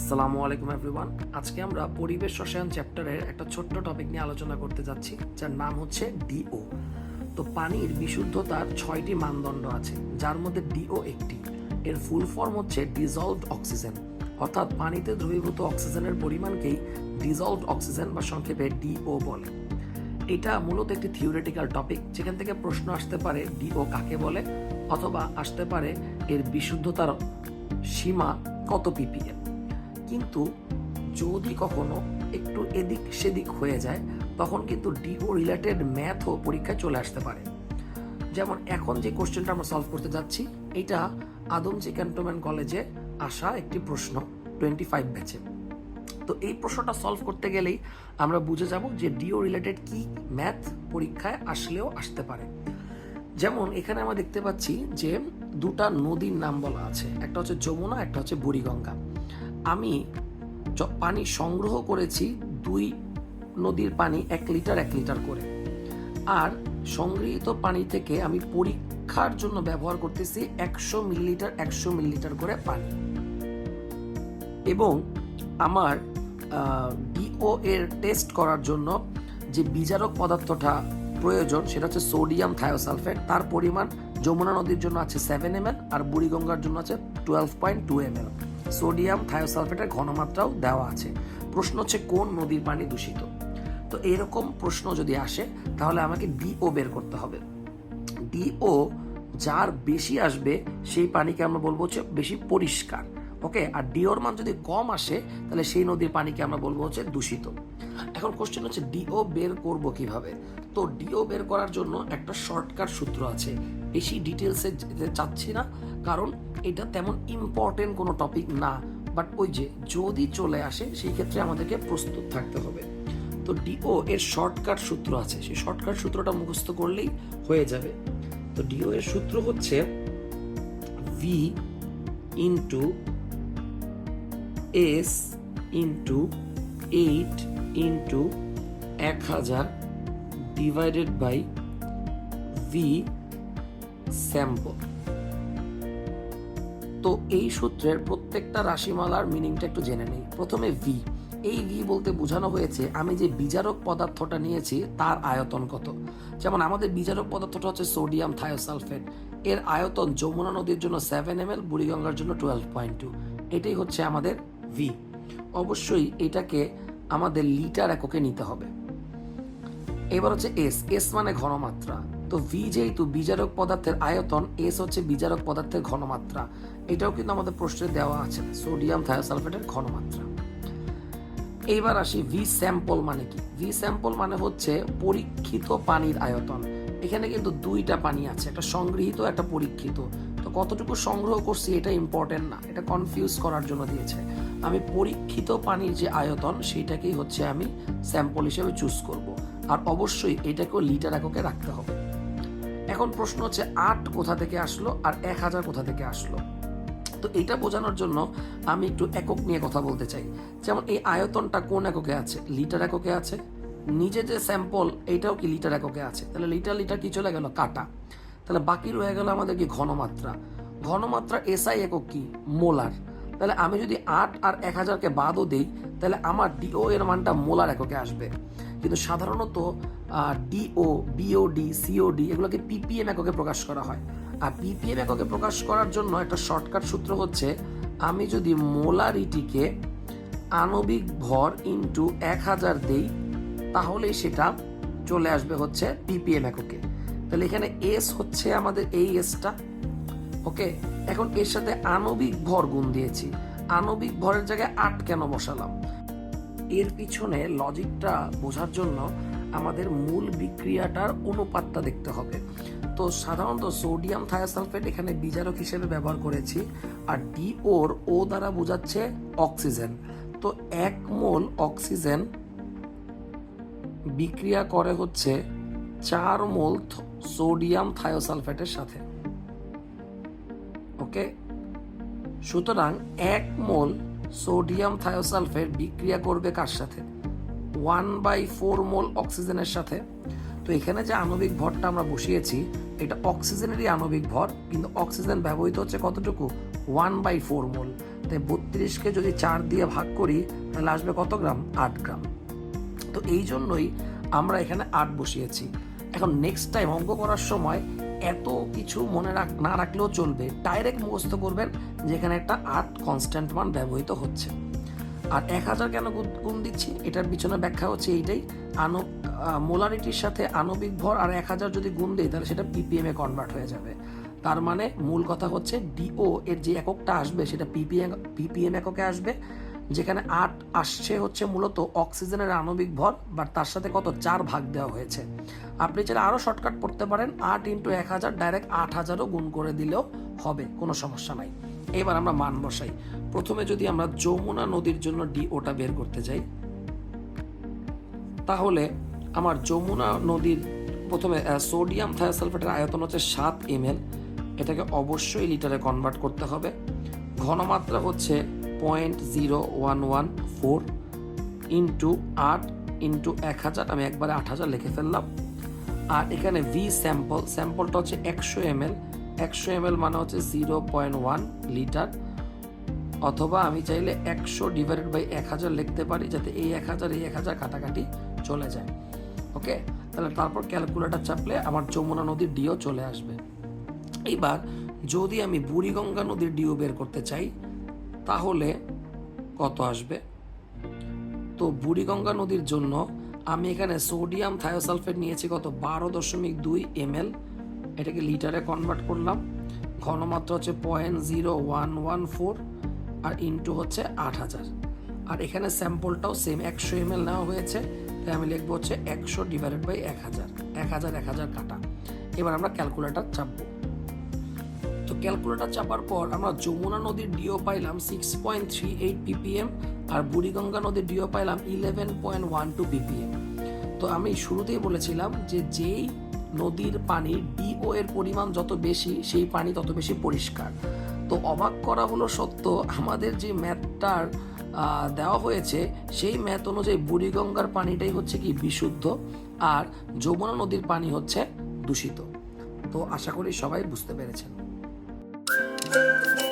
আসসালামু আলাইকুম এভরিওয়ান আজকে আমরা পরিবেশ রসায়ন চ্যাপ্টারের একটা ছোট্ট টপিক নিয়ে আলোচনা করতে যাচ্ছি, যার নাম হচ্ছে ডিও তো পানির বিশুদ্ধতার ছয়টি মানদণ্ড আছে, যার মধ্যে ডিও একটি। এর ফুল ফর্ম হচ্ছে ডিজলভড অক্সিজেন অর্থাৎ পানিতে দ্রবীভূত অক্সিজেনের পরিমাণকেই ডিজলভড অক্সিজেন বা সংক্ষেপে ডিও বলে। এটা মূলত একটি থিওরিটিক্যাল টপিক যেখান থেকে প্রশ্ন আসতে পারে ডিও কাকে বলে, অথবা আসতে পারে এর বিশুদ্ধতার সীমা কত পিপিএম কিন্তু যদি কখনো একটু এদিক সেদিক হয়ে যায়, তখন কিন্তু ডিও রিলেটেড ম্যাথও পরীক্ষায় চলে আসতে পারে। যেমন এখন যে কোশ্চেনটা আমরা সলভ করতে যাচ্ছি, এটা আদমজি ক্যান্টনমেন্ট কলেজে আসা একটি প্রশ্ন টোয়েন্টি ফাইভ ব্যাচে তো এই প্রশ্নটা সলভ করতে গেলেই আমরা বুঝে যাব যে ডিও রিলেটেড কি ম্যাথ পরীক্ষায় আসলেও আসতে পারে। যেমন এখানে আমরা দেখতে পাচ্ছি যে দুটা নদীর নাম বলা আছে, একটা হচ্ছে যমুনা, একটা হচ্ছে বুড়িগঙ্গা। আমি পানি সংগ্রহ করেছি দুই নদীর পানি এক লিটার এক লিটার করে। আর সংগৃহীত পানি থেকে আমি পরীক্ষার জন্য ব্যবহার করতেছি একশো মিলিলিটার একশো মিলিলিটার করে পানি। এবং আমার ডিও এর টেস্ট করার জন্য যে বিজারক পদার্থটা প্রয়োজন সেটা হচ্ছে সোডিয়াম থায়োসালফেট। তার পরিমাণ যমুনা নদীর জন্য আছে সেভেন এম আর বুড়িগঙ্গার জন্য আছে twelve point two M sodium থায়োসালফেটের ঘনমাত্রাও দেওয়া আছে। প্রশ্ন হচ্ছে, কোন নদীর পানি দূষিত? তো এরকম প্রশ্ন যদি আসে, তাহলে আমাকে ডিও বের করতে হবে। ডিও যার বেশি আসবে, সেই পানিকে আমরা বলব হচ্ছে বেশি পরিষ্কার। ওকে? আর ডিওর মান যদি কম আসে, তাহলে সেই নদীর পানিকে আমরা বলব হচ্ছে দূষিত। এখন কোশ্চেন হচ্ছে ডিও বের করব কীভাবে? তো ডিও বের করার জন্য একটা শর্টকাট সূত্র আছে। বেশি ডিটেলসে যেতে চাচ্ছি না, কারণ এটা তেমন ইম্পর্টেন্ট কোনো টপিক না। বাট ওই যে যদি চলে আসে, সেই ক্ষেত্রে আমাদেরকে প্রস্তুত থাকতে হবে। তো ডিও এর শর্টকাট সূত্র আছে। সেই শর্টকাট সূত্রটা মুখস্থ করলেই হয়ে যাবে। তো ডিও এর সূত্র হচ্ছে V into S into eight into এক হাজার ডিভাইডেড বাই ভি স্যাম্পল তো এই সূত্রের প্রত্যেকটা রাশিমালার মিনিংটা একটু জেনে নেই। প্রথমে ভি এই ভি বলতে বোঝানো হয়েছে, আমি যে বিজারক পদার্থটা নিয়েছি, তার আয়তন কত? যেমন আমাদের বিজারক পদার্থটা হচ্ছে সোডিয়াম থায়োসালফেট। এর আয়তন যমুনা নদীর জন্য সেভেন এম এল বুড়িগঙ্গার জন্য টুয়েলভ পয়েন্ট টু এটাই হচ্ছে আমাদের ভি অবশ্যই এটাকে আমাদের লিটার এককে নিতে হবে। এবার হচ্ছে এস এস মানে ঘনমাত্রা। তো ভি যেহেতু বিজারক পদার্থের আয়তন এস হচ্ছে বিজারক পদার্থের ঘনমাত্রা। এটাও কিন্তু আমাদের প্রশ্নে দেওয়া আছে, সোডিয়াম থায়োসালফেটের ঘনমাত্রা। এইবার আসি ভি স্যাম্পল মানে কি? ভি স্যাম্পল মানে হচ্ছে পরীক্ষিত পানির আয়তন। এখানে কিন্তু দুইটা পানি আছে, একটা সংগৃহীত, একটা পরীক্ষিত। তো কতটুকু সংগ্রহ করছি এটা ইম্পর্টেন্ট না। এটা কনফিউজ করার জন্য দিয়েছে। আমি পরীক্ষিত পানির যে আয়তন, সেইটাকেই হচ্ছে আমি স্যাম্পল হিসেবে চুজ করব। আর অবশ্যই এটাকেও লিটার এককে রাখতে হবে। এখন প্রশ্ন হচ্ছে, আট কোথা থেকে আসলো আর এক হাজার কোথা থেকে আসলো? তো এটা বোঝানোর জন্য আমি একটু একক নিয়ে কথা বলতে চাই। যেমন এই আয়তনটা কোন এককে আছে? লিটার এককে আছে। নিজে যে স্যাম্পল এইটাও কি লিটার এককে আছে? তাহলে লিটার লিটার কি চলে গেল? কাটা। তাহলে বাকি রয়ে গেল আমাদের কি ঘনমাত্রা ঘনমাত্রা এসআই একক কি? মোলার। তাহলে আমি যদি আট আর এক হাজারকে বাদও দিই, তাহলে আমার ডিও এর মানটা মোলার এককে আসবে। কিন্তু সাধারণত ডিও বিওডি সিওডি এগুলোকে পিপিএম এককে প্রকাশ করা হয়। আর পিপিএম এককে প্রকাশ করার জন্য একটা শর্টকাট সূত্র হচ্ছে, আমি যদি মোলারিটিকে আণবিক ভর ইন্টু এক হাজার দিই, তাহলেই সেটা চলে আসবে হচ্ছে পিপিএম এককে। তাহলে এখানে এস হচ্ছে আমাদের এই এসটা ওকে এখন এর সাথে আণবিক ভর গুণ দিয়েছি। আণবিক ভরের জায়গায় আট কেন বসালাম? এর পিছনে লজিকটা বোঝার জন্য আমাদের মূল বিক্রিয়াটার অনুপাতটা দেখতে হবে। তো সাধারণত সোডিয়াম থায়াসালফেট এখানে বিজারক হিসেবে ব্যবহার করেছি, আর ডি ওর ও দ্বারা বোঝাচ্ছে অক্সিজেন তো এক মোল অক্সিজেন বিক্রিয়া করে হচ্ছে চার মোল সোডিয়াম থায়োসালফেটের সাথে। ওকে? সুতরাং এক মোল সোডিয়াম থায়োসালফেট বিক্রিয়া করবে কার সাথে? ওয়ান বাই ফোর মোল অক্সিজেনের সাথে। তো এখানে যে আণবিক ভরটা আমরা বসিয়েছি, এটা অক্সিজেনেরই আণবিক ভর, কিন্তু অক্সিজেন ব্যবহৃত হচ্ছে কতটুকু? One by four mole. তাই বত্রিশকে যদি চার দিয়ে ভাগ করি, তাহলে আসবে কত গ্রাম? আট গ্রাম। তো এই জন্যই আমরা এখানে আট বসিয়েছি। এখন নেক্সট টাইম অঙ্ক করার সময় এত কিছু মনে রাখ, না রাখলেও চলবে। ডাইরেক্ট মুখস্থ করবেন যেখানে একটা আট কনস্ট্যান্ট মান ব্যবহৃত হচ্ছে। আর এক হাজার কেন গুণ- দিচ্ছি? এটার পিছনে ব্যাখ্যা হচ্ছে এইটাই। আনো মোলারিটির সাথে আণবিক ভর আর এক হাজার যদি গুণ দিই, তাহলে সেটা পিপিএম এ কনভার্ট হয়ে যাবে। তার মানে মূল কথা হচ্ছে ডিও এর যে এককটা আসবে, সেটা পিপিএম পিপিএম এককে আসবে। যেখানে আট আসছে হচ্ছে মূলত অক্সিজেনের আণবিক ভর, বাট তার সাথে কত? চার ভাগ দেওয়া হয়েছে। আপনি চাইলে আরও শর্টকাট পড়তে পারেন, আট ইন্টু এক হাজার ডাইরেক্ট আট হাজারও গুণ করে দিলেও হবে, কোনো সমস্যা নাই। এবার আমরা মান বসাই। প্রথমে যদি আমরা যমুনা নদীর জন্য ডি ওটা বের করতে যাই, তাহলে আমার যমুনা নদীর প্রথমে সোডিয়াম থায়োসালফেটের আয়তন হচ্ছে সাত এম এটাকে অবশ্যই লিটারে কনভার্ট করতে হবে। ঘনমাত্রা হচ্ছে point zero one one four into আট ইন্টু এক হাজার, আমি একবারে আট হাজার লিখে ফেললাম। আর এখানে ভি স্যাম্পল স্যাম্পলটা হচ্ছে একশো এম এল। একশো এম মানে হচ্ছে জিরো পয়েন্ট ওয়ান লিটার অথবা আমি চাইলে একশো ডিভাইডেড বাই এক হাজার লিখতে পারি যাতে এই এক হাজার, এই এক হাজার কাটাকাটি চলে যায়। ওকে তাহলে তারপর ক্যালকুলেটার চাপলে আমার যমুনা নদীর ডিও চলে আসবে। এইবার যদি আমি বুড়িগঙ্গা নদীর ডিও বের করতে চাই তাহলে কত আসবে? তো বুড়িগঙ্গা নদীর জন্য আমি এখানে সোডিয়াম থায়োসালফেট নিয়েছি কত? বারো দশমিক দুই এম এটাকে লিটারে কনভার্ট করলাম। ঘনমাত্রা হচ্ছে point zero one one four আর ইন্টু হচ্ছে আট হাজার। আর এখানে স্যাম্পলটাও সেম একশো এম নেওয়া হয়েছে। তাই আমি লিখব হচ্ছে একশো ডিভাইডেড বাই এক হাজার। এক হাজার এক হাজার কাটা। এবার আমরা ক্যালকুলেটার চাপবো। তো ক্যালকুলেটার চাপার পর আমরা যমুনা নদীর ডিও পাইলাম six point three eight ppm আর বুড়িগঙ্গা নদীর ডিও পাইলাম eleven point one two ppm তো আমি শুরুতেই বলেছিলাম যে যেই নদীর পানি ডিও এর পরিমাণ যত বেশি, সেই পানি তত বেশি পরিষ্কার। তো অবাক করা হলো সত্য, আমাদের যে ম্যাথটার দেওয়া হয়েছে, সেই ম্যাথ অনুযায়ী বুড়িগঙ্গার পানিটাই হচ্ছে কি বিশুদ্ধ আর যমুনা নদীর পানি হচ্ছে দূষিত। তো আশা করি সবাই বুঝতে পেরেছেন। Música